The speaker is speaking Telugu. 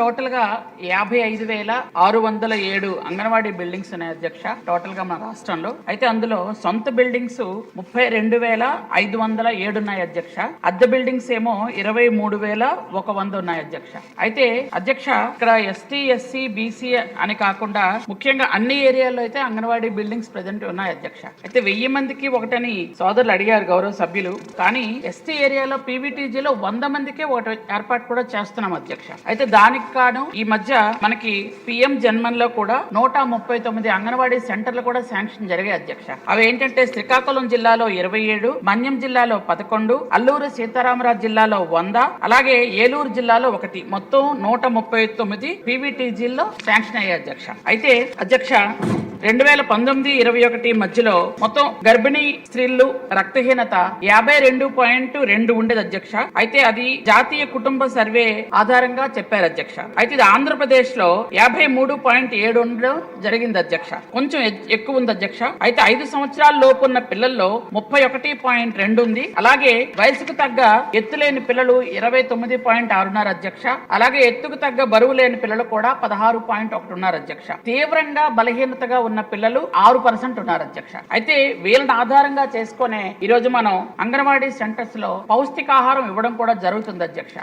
టోటల్గా యాభై ఐదు వేల ఆరు వందల ఏడు అంగన్వాడీ బిల్డింగ్స్ ఉన్నాయి అధ్యక్ష టోటల్గా మన రాష్ట్రంలో. అయితే అందులో సొంత బిల్డింగ్స్ ముప్పై రెండు వేల ఐదు వందల ఏడు ఉన్నాయి అధ్యక్ష. అద్దె బిల్డింగ్స్ ఏమో ఇరవై మూడు వేల ఒక వంద ఉన్నాయి అధ్యక్ష. అయితే అధ్యక్ష ఇక్కడ ఎస్టీ ఎస్సీ బీసీ అని కాకుండా ముఖ్యంగా అన్ని ఏరియాల్లో అయితే అంగన్వాడీ బిల్డింగ్స్ ప్రజెంట్ ఉన్నాయి అధ్యక్ష. అయితే వెయ్యి మందికి ఒకటని సోదరులు అడిగారు గౌరవ సభ్యులు. కానీ ఎస్టీ ఏరియాలో పీవీటీజీలో వంద మందికే ఒకటి ఏర్పాటు కూడా చేస్తున్నాం అధ్యక్ష. అయితే దానికి కాను ఈ మధ్య మనకి పిఎం జన్మన్లో కూడా నూట ముప్పై తొమ్మిది అంగన్వాడీ సెంటర్లు కూడా శాంక్షన్ జరిగాయి అధ్యక్ష. అవి ఏంటంటే శ్రీకాకుళం జిల్లాలో ఇరవై ఏడు మన్యం జిల్లాలో పదకొండు అల్లూరు సీతారామరాజు జిల్లాలో వంద అలాగే ఏలూరు జిల్లాలో ఒకటి. మొత్తం నూట ముప్పై తొమ్మిది పీవీటీజీల్లో శాంక్షన్ అయ్యాయి అధ్యక్ష. అయితే అధ్యక్ష రెండు వేల పంతొమ్మిది ఇరవై ఒకటి మధ్యలో మొత్తం గర్భిణీ స్త్రీలు రక్తహీనత యాభై రెండు పాయింట్ రెండు ఉండేది అధ్యక్ష. అయితే అది జాతీయ కుటుంబ సర్వే ఆధారంగా చెప్పారు అధ్యక్ష. అయితే ఇది ఆంధ్రప్రదేశ్లో యాభై మూడు పాయింట్ ఏడు ఉండడం జరిగింది అధ్యక్ష. కొంచెం ఎక్కువ ఉంది అధ్యక్ష. అయితే ఐదు సంవత్సరాల లోపు ఉన్న పిల్లల్లో ముప్పై ఒకటి పాయింట్ రెండు ఉంది. అలాగే వయసుకు తగ్గ ఎత్తు లేని పిల్లలు ఇరవై తొమ్మిది పాయింట్ ఆరున్నర అధ్యక్ష. అలాగే ఎత్తుకు తగ్గ బరువు లేని పిల్లలు కూడా పదహారు పాయింట్ ఒకటి ఉన్నారు అధ్యక్ష. తీవ్రంగా బలహీనతగా ఉన్న పిల్లలు ఆరు పర్సెంట్ ఉన్నారు అధ్యక్ష. అయితే వీళ్ళని ఆధారంగా చేసుకునే ఈ రోజు మనం అంగన్వాడీ సెంటర్స్లో పౌష్టికాహారం ఇవ్వడం కూడా జరుగుతుంది అధ్యక్ష.